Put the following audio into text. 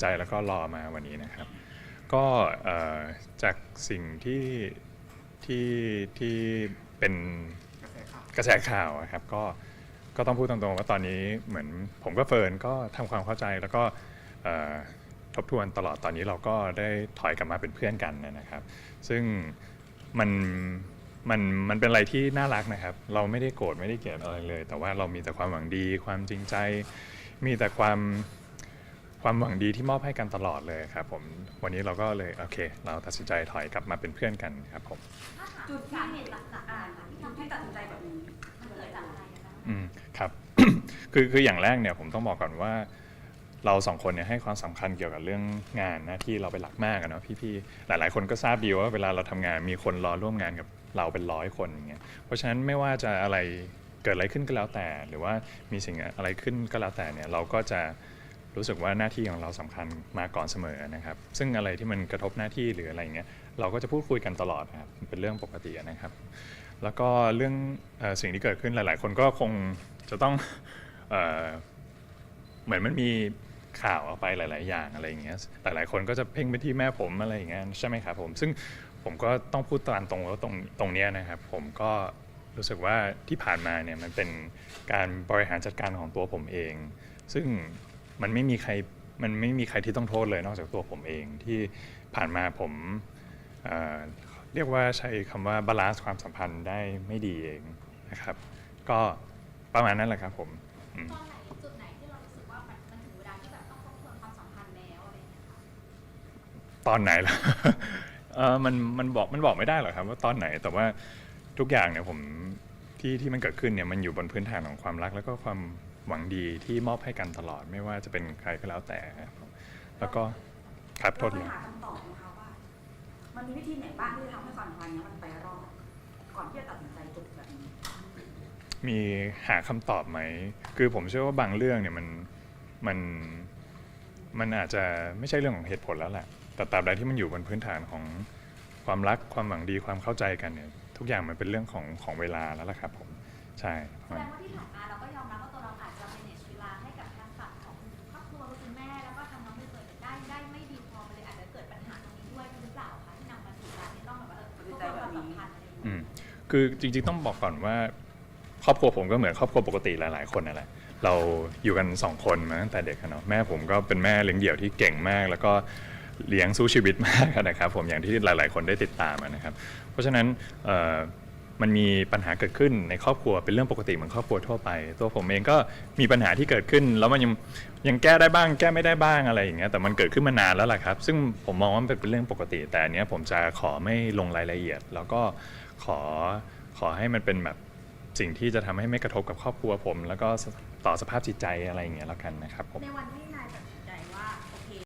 ใจแล้วก็รอมาวันนี้นะครับ ก็จากสิ่งที่ที่ที่เป็นกระแสข่าวอะครับก็ก็ต้องพูดตรงๆว่าตอนนี้เหมือนผมก็เฟิร์นก็ทำความเข้าใจแล้วก็ทบทวนตลอดตอนนี้เราก็ได้ถอยกลับมาเป็นเพื่อนกันนะครับ ซึ่งมันมันมันเป็นอะไรที่น่ารักนะครับ เราไม่ได้โกรธไม่ได้เกลียดอะไรเลย แต่ว่าเรามีแต่ความหวังดี ความจริงใจ มีแต่ความ ความหวังดีที่มอบให้กันตลอดเลยครับผมวันนี้เราก็เลยโอเค เราตัดสินใจถอยกลับมาเป็นเพื่อนกันครับผมจุดสาเหตุหลักๆอะที่ทำให้ตัดสินใจแบบนี้มันเกิดจากอะไรนะคะอืมครับ คือคืออย่างแรกเนี่ยผมต้องบอกก่อนว่า เราสองคนเนี่ยให้ความสำคัญเกี่ยวกับเรื่องงานหน้าที่เราเป็นหลักมากอะเนาะพี่ๆหลายๆ คนก็ทราบดีว่าเวลาเราทำงานมีคนรอร่วมงานกับเราเป็นร้อยคนอย่างเงี้ยเพราะฉะนั้นไม่ว่าจะอะไรเกิดอะไรขึ้นก็แล้วแต่ หรือว่ามีสิ่งอะไรขึ้นก็แล้วแต่เนี่ยเราก็จะ รู้สึกว่าหน้าที่ของเราสำคัญมาก่อนเสมอนะครับ ซึ่งอะไรที่มันกระทบหน้าที่หรืออะไรเงี้ยเราก็จะพูดคุยกันตลอดนะครับเป็นเรื่องปกตินะครับ แล้วก็เรื่องอสิ่งที่เกิดขึ้นหลาย ๆ คนก็คงจะต้องเอเหมือนมันมีข่าวออกไปหลาย ๆ อย่างอะไรอย่างเงี้ยหลาย ๆ คนก็จะเพ่งไปที่แม่ผมอะไรอย่างเงี้ยใช่ไหมครับผม ซึ่งผมก็ต้องพูดตามตรงว่าตรงตรงเนี้ยนะครับ ผมก็รู้สึกว่าที่ผ่านมาเนี่ยมันเป็นการบริหารจัดการของตัวผมเอง ซึ่ง มันไม่มีใครมันไม่มีใครที่ต้องโทษเลยนอกจากตัวผมเองที่ผ่านมาผมเอ่อเรียกว่าใช้คำว่าบาลานซ์ความสัมพันธ์ได้ไม่ดีเองนะครับ ก็ประมาณนั้นแหละครับผมอืมตอนไหนจุดไหนที่เรารู้สึกว่ามันมันถึงเวลาที่แบบต้องทบทวนความสัมพันธ์แล้วอะไรอย่างเงี้ยค่ะตอนไหนล่ะเออมันมันบอกมันบอกไม่ได้หรอกครับ ว่าตอนไหนแต่ว่าทุกอย่างเนี่ยผมที่ที่มันเกิดขึ้นเนี่ยมันอยู่บนพื้นฐานของความรักแล้วก็ความ หวังดีที่มอบให้กันตลอดไม่ว่าจะเป็นใครก็แล้วแต่ครับผมแล้วก็ครับโทเราษไปทีหาคำตอบนะคะว่า มันมีวิธีไหนบ้างที่จะทำให้ความสัมพันธ์เนี้มันไปรอด ก่อนที่จะตัดสินใจจบแบบนี้ มีหาคำตอบไหม คือผมเชื่อว่าบางเรื่องเนี่ยมันมันมันอาจจะไม่ใช่เรื่องของเหตุผลแล้วแหละ แต่ตราบใดที่มันอยู่บนพื้นฐานของความรักความหวังดีความเข้าใจกันเนี่ย ทุกอย่างมันเป็นเรื่องของของเวลาแล้วล่ะครับผม ใช่ประแสมาณดงว่าที่ผ่านมาเราก็ยอมรับว่า คือจริงๆต้องบอกก่อนว่า ครอบครัวผมก็เหมือนครอบครัวปกติหลายๆคนนั่นแหละเราอยู่กันสองคนมาตั้งแต่เด็กอะเนาะแม่ผมก็เป็นแม่เลี้ยงเดี่ยวที่เก่งมาก แล้วก็เลี้ยงสู้ชีวิตมากนะครับ ผมอย่างที่หลาย ๆ คนได้ติดตามนะครับ เพราะฉะนั้น มันมีปัญหาเกิดขึ้นในครอบครัวเป็นเรื่องปกติเหมือนครอบครัวทั่วไป ตัวผมเองก็มีปัญหาที่เกิดขึ้น แล้วมันยังยังแก้ได้บ้าง แก้ไม่ได้บ้างอะไรอย่างเงี้ยแต่มันเกิดขึ้นมานานแล้วล่ะครับ ซึ่งผมมองว่ามันเป็นเรื่องปกติ แต่อันเนี้ยผมจะขอไม่ลงรายละเอียด แล้วก็ขอขอให้มันเป็นแบบสิ่งที่จะทำให้ไม่กระทบกับครอบครัวผม แล้วก็ต่อสภาพจิตใจอะไรอย่างเงี้ยแล้วกันนะครับผม ในวันที่น